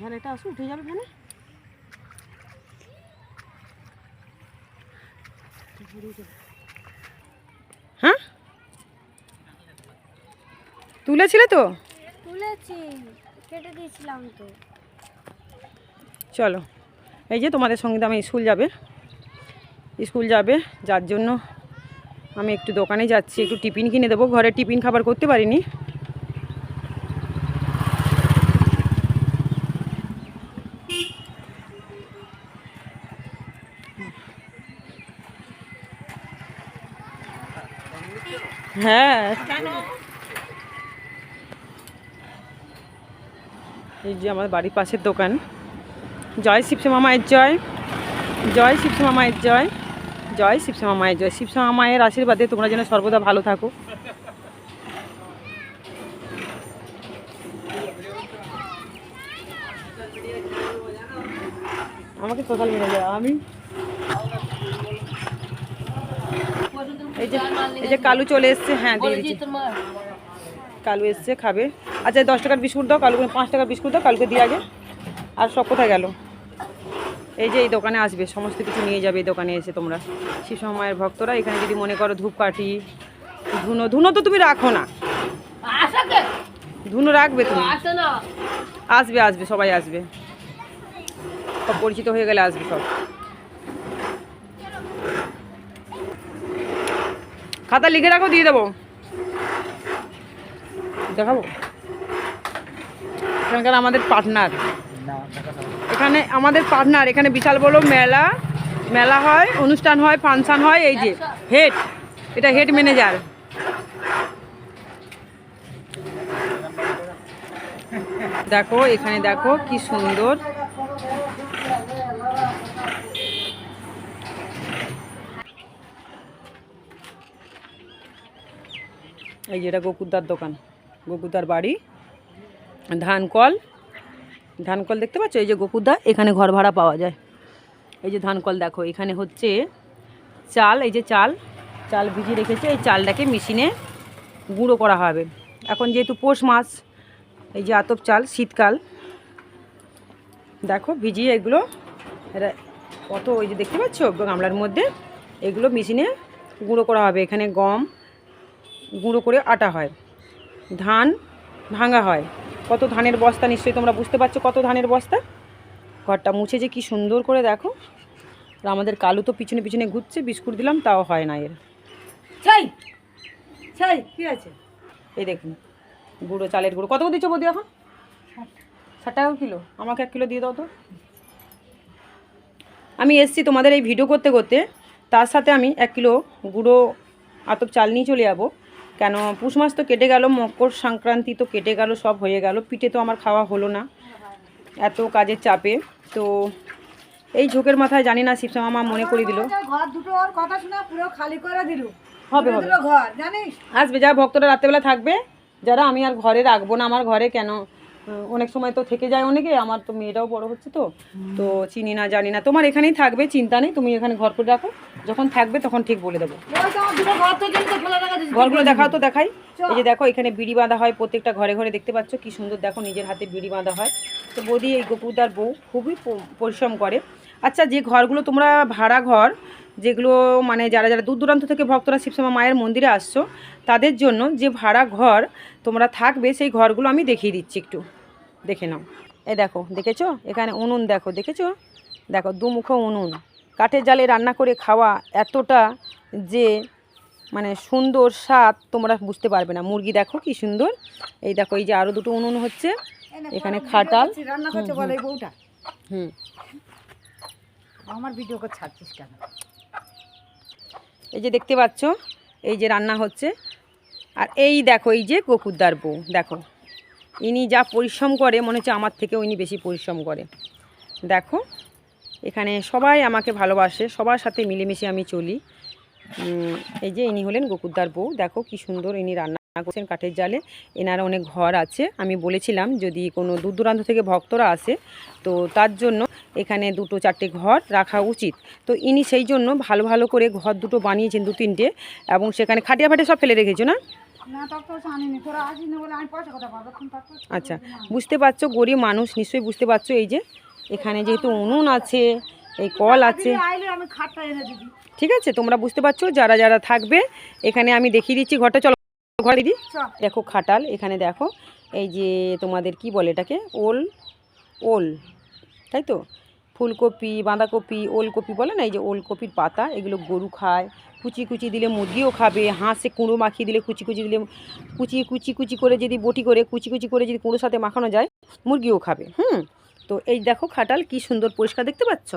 Van এটা আসো উঠে যাবে ভ্যানে? হ্যাঁ? তুলেছিলে তো? তুলেছি কেটে দিয়েছিলাম তো। চলো এই যে তোমাদের সঙ্গে আমি স্কুল যাবে। স্কুল যাবে যার জন্য আমি একটু দোকানে যাচ্ছি একটু টিফিন কিনে দেবো। ঘরে টিফিন খাবার করতে পারিনি। হ্যাঁ। এই যে আমার বাড়ির পাশের দোকান। জয় শিবশ্যামা মায়ের জয়। জয় শিবশ্যামা মায়ের জয়। জয় শিবশ্যামা মায়ের জয়। শিবশ্যামা মায়ের আশীর্বাদে তোমরা যেন সর্বদা ভালো থাকো। আমাকে সোশ্যাল মিডিয়া আমি এই যে এই যে কালু চলে এসছে হ্যাঁ দিয়ে দিচ্ছি। কালু এসছে খাবে। আচ্ছা দশ টাকার বিস্কুট দাও কালুকে পাঁচ টাকার বিস্কুট দাও কালকে দিয়ে আগে। আর সব কোথায় গেল? এই যে এই দোকানে আসবে সমস্ত কিছু নিয়ে যাবে এই দোকানে এসে তোমরা। শিশু মায়ের ভক্তরা এখানে যদি মনে করো ধূপকাঠি ধুনো ধুনো তো তুমি রাখো না। ধুনো রাখবে তুমি। আসবে আসবে সবাই আসবে। সব পরিচিত হয়ে গেলে আসবে সব। খাতা লিখে রাখো দিয়ে দেবো। দেখাবো? এখানকার আমাদের পার্টনার। এখানে আমাদের পার্টনার এখানে বিশাল বড় মেলা মেলা হয় অনুষ্ঠান হয় ফাংশান হয় এই যে হেড এটা হেড ম্যানেজার। দেখো এখানে দেখো কি সুন্দর। এই যে এটা গোকুদার দোকান গোকুদার বাড়ি ধান কল ধান কল দেখতে পাচ্ছ? এই যে গোকুদা এখানে ঘর ভাড়া পাওয়া যায়। এই যে ধান কল দেখো, এখানে হচ্ছে চাল, এই যে চাল চাল ভিজিয়ে রেখেছে, এই চালটাকে মেশিনে গুঁড়ো করা হবে। এখন যেহেতু পৌষ মাস, এই যে আতপ চাল, শীতকাল, দেখো ভিজিয়ে এগুলো এটা কত, ওই যে দেখতে পাচ্ছ? গামলার মধ্যে এগুলো মেশিনে গুঁড়ো করা হবে। এখানে গম গুঁড়ো করে আটা হয়। ধান ভাঙা হয়। কত ধানের বস্তা নিশ্চয়ই তোমরা বুঝতে পারছ কত ধানের বস্তা? ঘরটা মুছে যে কি সুন্দর করে দেখো। আর আমাদের কালু তো পিছনে পিছনে ঘুরছে, বিস্কুট দিলাম, তাও হয় না এর। ছাই! ছাই, কি আছে? এই দেখুন, গুঁড়ো, চালের গুঁড়ো। কত দিচ্ছ বৌদি এখন? ষাট টাকা কিলো। আমাকে এক কিলো দিয়ে দাও তো। আমি এসছি তোমাদের এই ভিডিও করতে করতে। তার সাথে আমি এক কিলো গুঁড়ো আতপ চাল নিয়ে চলে যাব। কেন? পুষ মাস তো কেটে গেল মকর সংক্রান্তি তো কেটে গেল সব হয়ে গেল। পিঠে তো আমার খাওয়া হলো না এত কাজের চাপে। তো এই ঝোঁকের মাথায় জানি না শিবসা মামা মনে করে দিল। ঘর দুটো ওর কথা শোনা পুরো খালি করে দিল। হবে হবে। ঘর জানিস? আসবে যা ভক্তরা রাত্রেবেলা থাকবে যারা আমি আর ঘরে রাখব না আমার ঘরে কেন? অনেক সময় তো থেকে যায় অনেকে আমার তো মেয়েটাও বড় হচ্ছে তো। তো চিনি না জানি না। তোমার এখানেই থাকবে চিন্তা নেই তুমি এখানে ঘর করে রাখো। যখন থাকবে তখন ঠিক বলে দেবো। ঘরগুলো দেখাও তো দেখাই। এই যে দেখো এখানে বিড়ি বাঁধা হয় প্রত্যেকটা ঘরে ঘরে দেখতে পাচ্ছ কি সুন্দর দেখো নিজের হাতে বিড়ি বাঁধা হয়। তো বৌদি এই গোপুদার বউ খুবই পরিশ্রম করে। আচ্ছা যে ঘরগুলো তোমরা ভাড়া ঘর যেগুলো মানে যারা যারা দূর দূরান্ত থেকে ভক্তরা শিবসমা মায়ের মন্দিরে আসছো তাদের জন্য যে ভাড়া ঘর তোমরা থাকবে সেই ঘরগুলো আমি দেখিয়ে দিচ্ছি একটু। দেখে নাও। এই দেখো দেখেছ? এখানে উনুন দেখো দেখেছ? দেখো দুমুখো উনুন। কাঠের জালে রান্না করে খাওয়া এতটা যে মানে সুন্দর স্বাদ তোমরা বুঝতে পারবে না। মুরগি দেখো কি সুন্দর। এই দেখো এই যে আরও দুটো উনুন হচ্ছে। এখানে খাটাল রান্না করছে বলে এই বউটা। হুম। আমার ভিডিও করে ছাড়ছিস কেন? এই যে দেখতে পাচ্ছ এই যে রান্না হচ্ছে। আর এই দেখো এই যে গোকুদ্দার বউ দেখো। ইনি যা পরিশ্রম করে, মনে হচ্ছে আমার থেকেও ইনি বেশি পরিশ্রম করে। দেখো, এখানে সবাই আমাকে ভালোবাসে, সবার সাথে মিলেমিশে আমি চলি। এই যে ইনি হলেন গোকুদ্দার বউ। দেখো কি সুন্দর ইনি রান্না করছেন কাঠের জালে। এনার অনেক ঘর আছে। আমি বলেছিলাম, যদি কোনো দূর দূরান্ত থেকে ভক্তরা আসে, তো তার জন্য এখানে দুটো চারটে ঘর রাখা উচিত। তো ইনি সেই জন্য ভালো ভালো করে ঘর দুটো বানিয়েছেন দু তিনটে এবং সেখানে খাটিয়া ফাটিয়া সব ফেলে রেখেছো না? আচ্ছা বুঝতে পারছ গরিব মানুষ নিশ্চয়ই বুঝতে পারছ এই যে এখানে যেহেতু উনুন আছে এই কল আছে। ঠিক আছে তোমরা বুঝতে পারছ যারা যারা থাকবে এখানে আমি দেখিয়ে দিচ্ছি ঘরটা চলো ঘরে দিদি। দেখো খাটাল এখানে দেখো এই যে তোমাদের কি বলে এটাকে? ওল ওল তাই তো? ফুলকপি, বাঁধাকপি, ওলকপি বলে না, এই যে ওলকপির পাতা, এগুলো গরু খায়। কুচি কুচি দিলে মুরগিও খাবে, হাঁসে কুঁড়ো মাখিয়ে দিলে কুচি কুচি দিলে, কুচি কুচি কুচি করে যদি বটি করে, কুচি কুচি করে যদি কুঁড়োর সাথে মাখানো যায়, মুরগিও খাবে, হুম? তো এই দেখো খাটাল কি সুন্দর পরিষ্কার, দেখতে পাচ্ছ?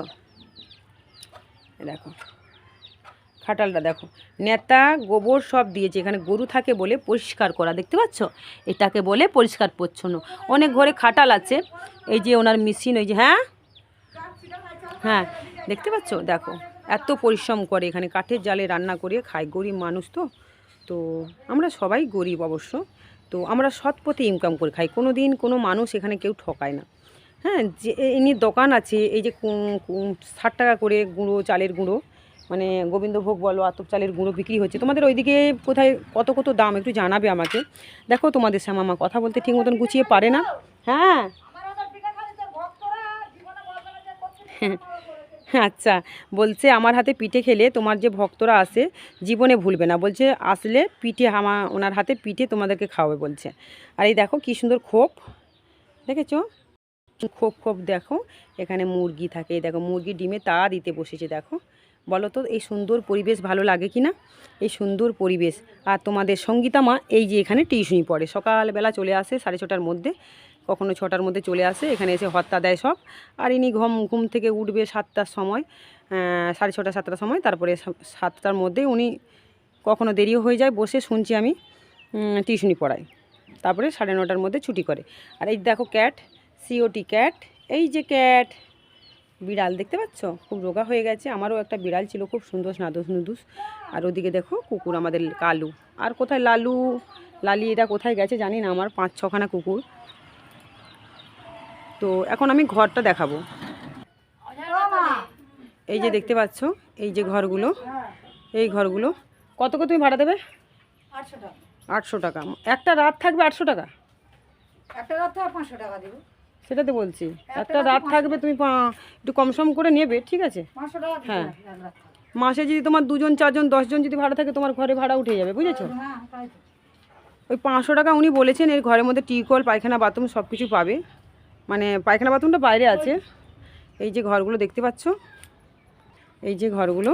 দেখো, খাটালটা দেখো, নেতা, গোবর সব দিয়েছে, এখানে গরু থাকে বলে পরিষ্কার করা, দেখতে পাচ্ছ? এটাকে বলে পরিষ্কার পরিচ্ছন্ন। অনেক ঘরে খাটাল আছে, এই যে ওনার মেশিন, ওই যে হ্যাঁ? হ্যাঁ দেখতে পাচ্ছ? দেখো এত পরিশ্রম করে এখানে কাঠের জালে রান্না করে খায় গরিব মানুষ তো। তো আমরা সবাই গরিব অবশ্য। তো আমরা সৎ পথে ইনকাম করে খাই। কোনো দিন কোনো মানুষ এখানে কেউ ঠকায় না। হ্যাঁ যে এমনি দোকান আছে এই যে ষাট টাকা করে গুঁড়ো চালের গুঁড়ো মানে গোবিন্দভোগ বলো আতপ চালের গুঁড়ো বিক্রি হচ্ছে। তোমাদের ওইদিকে কোথায় কত কত দাম একটু জানাবে আমাকে। দেখো তোমাদের শ্যামামা কথা বলতে ঠিক মতন গুছিয়ে পারে না। হ্যাঁ। হ্যাঁ আচ্ছা বলছে আমার হাতে পিঠে খেলে তোমার যে ভক্তরা আসে জীবনে ভুলবে না। বলছে, আসলে পিঠে আমা ওনার হাতে পিঠে তোমাদেরকে খাওয়াবে বলছে। আর এই দেখো কী সুন্দর খোপ, দেখেছ? খোপ খোপ দেখো, এখানে মুরগি থাকে। এই দেখো, মুরগি ডিমে তা দিতে বসেছে, দেখো। বলো তো, এই সুন্দর পরিবেশ ভালো লাগে কি না? এই সুন্দর পরিবেশ। আর তোমাদের সঙ্গীতা মা, এই যে এখানে টিউশনি পড়ে। সকালবেলা চলে আসে সাড়ে ছটার মধ্যে। কখনো ছটার মধ্যে চলে আসে, এখানে এসে হত্যা দেয় সব। আর ইনি ঘুম ঘুম থেকে উঠবে সাতটার সময় সাড়ে ছটা, সাতটার সময়। তারপরে সাতটার মধ্যে উনি কখনো দেরিও হয়ে যায়, বসে শুনছি আমি টিউশনি পড়ায়। তারপরে সাড়ে নটার মধ্যে ছুটি করে। আর এই দেখো ক্যাট সিওটি ক্যাট, এই যে ক্যাট, বিড়াল দেখতে পাচ্ছ? খুব রোগা হয়ে গেছে। আমারও একটা বিড়াল ছিল, খুব সুন্দর নাদুস নুদুস। আর ওদিকে দেখো কুকুর, আমাদের কালু আর কোথায় লালু? লালি এটা কোথায় গেছে জানি না, আমার পাঁচ ছখানা কুকুর। তো এখন আমি ঘরটা দেখাবো। এই যে দেখতে পাচ্ছ এই যে ঘরগুলো এই ঘরগুলো। কত কত তুমি ভাড়া দেবে? আটশো টাকা। একটা রাত থাকবে আটশো টাকা? একটা রাত আর পাঁচশো টাকা দেবো। সেটাতে বলছি একটা রাত থাকবে তুমি একটু কম সম করে নেবে ঠিক আছে? হ্যাঁ। মাসে যদি তোমার দুজন চারজন দশজন যদি ভাড়া থাকে তোমার ঘরে ভাড়া উঠে যাবে বুঝেছ? হ্যাঁ তো। ওই পাঁচশো টাকা উনি বলেছেন এর ঘরের মধ্যে টিউকল পায়খানা বাথরুম সব কিছু পাবে। মানে পায়খানা বাথরুমটা বাইরে আছে। এই যে ঘরগুলো দেখতে পাচ্ছ। এই যে ঘরগুলো।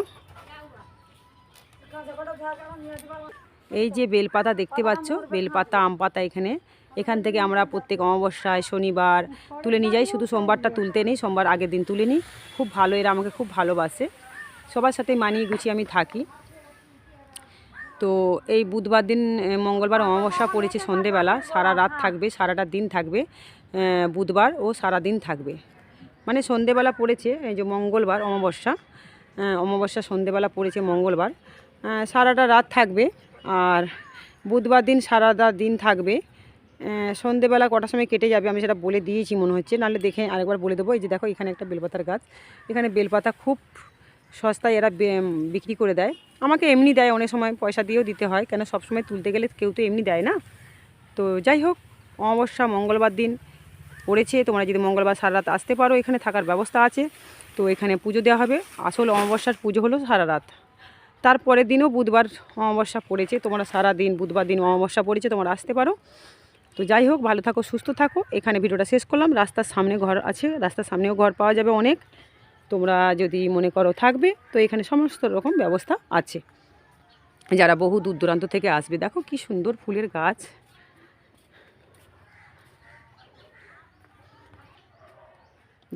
এই যে বেলপাতা দেখতে পাচ্ছ। বেলপাতা, আম পাতা এখানে। এখান থেকে আমরা প্রত্যেক অমাবস্যায়, শনিবার তুলে নিয়ে যাই। শুধু সোমবারটা তুলতে নেই, সোমবার আগের দিন তুলে নিই। খুব ভালো, এরা আমাকে খুব ভালোবাসে। সবার সাথে মানিয়ে গুছিয়ে আমি থাকি। তো এই বুধবার দিন মঙ্গলবার অমাবস্যা পড়েছে সন্ধেবেলা। সারা রাত থাকবে, সারাটা দিন থাকবে বুধবার ও সারা দিন থাকবে। মানে সন্ধেবেলা পড়েছে, এই যে মঙ্গলবার অমাবস্যা অমাবস্যা সন্ধেবেলা পড়েছে মঙ্গলবার। সারাটা রাত থাকবে আর বুধবার দিন সারাটা দিন থাকবে। সন্ধেবেলা কটার সময় কেটে যাবে আমি সেটা বলে দিয়েছি মনে হচ্ছে। নাহলে দেখে আরেকবার বলে দেবো। এই যে দেখো, এখানে একটা বেলপাতার গাছ। এখানে বেলপাতা খুব সস্তায় এরা বিক্রি করে দেয়। আমাকে এমনি দেয়, অনেক সময় পয়সা দিয়েও দিতে হয়, কেন সবসময় তুলতে গেলে কেউ তো এমনি দেয় না। তো যাই হোক, অমাবস্যা, মঙ্গলবার দিন পড়েছে, তোমরা যদি মঙ্গলবার সারা রাত আসতে পারো, এখানে থাকার ব্যবস্থা আছে। তো এখানে পুজো দেওয়া হবে। আসল অমাবস্যার পুজো হলো সারা রাত। তারপরের দিনও বুধবার অমাবস্যা পড়েছে, তোমরা সারা দিন, বুধবার দিন অমাবস্যা পড়েছে, তোমরা আসতে পারো। তো যাই হোক, ভালো থাকো, সুস্থ থাকো। এখানে ভিডিওটা শেষ করলাম। রাস্তার সামনে ঘর আছে, রাস্তার সামনেও ঘর পাওয়া যাবে অনেক। তোমরা যদি মনে করো থাকবে, তো এখানে সমস্ত রকম ব্যবস্থা আছে। যারা বহু দূর দূরান্ত থেকে আসবে, দেখো কি সুন্দর ফুলের গাছ।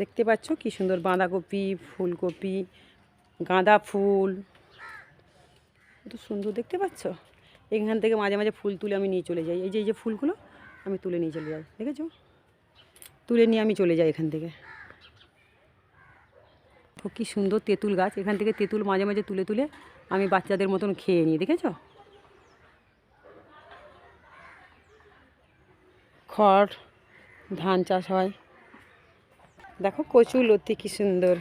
দেখতে পাচ্ছ কি সুন্দর বাঁধাকপি, ফুলকপি, গাঁদা ফুল। কত সুন্দর, দেখতে পাচ্ছ? এখান থেকে মাঝে মাঝে ফুল তুলে আমি নিয়ে চলে যাই। এই যে এই যে ফুলগুলো, আমি তুলে নিয়ে চলে যাই, দেখেছ? তুলে নিয়ে আমি চলে যাই এখান থেকে। তো কি সুন্দর তেঁতুল গাছ। এখান থেকে তেঁতুল মাঝে মাঝে তুলে তুলে আমি বাচ্চাদের মতন খেয়ে নিই, দেখেছ? খড়, ধান চাষ হয়। দেখো কচু লতি কি সুন্দর।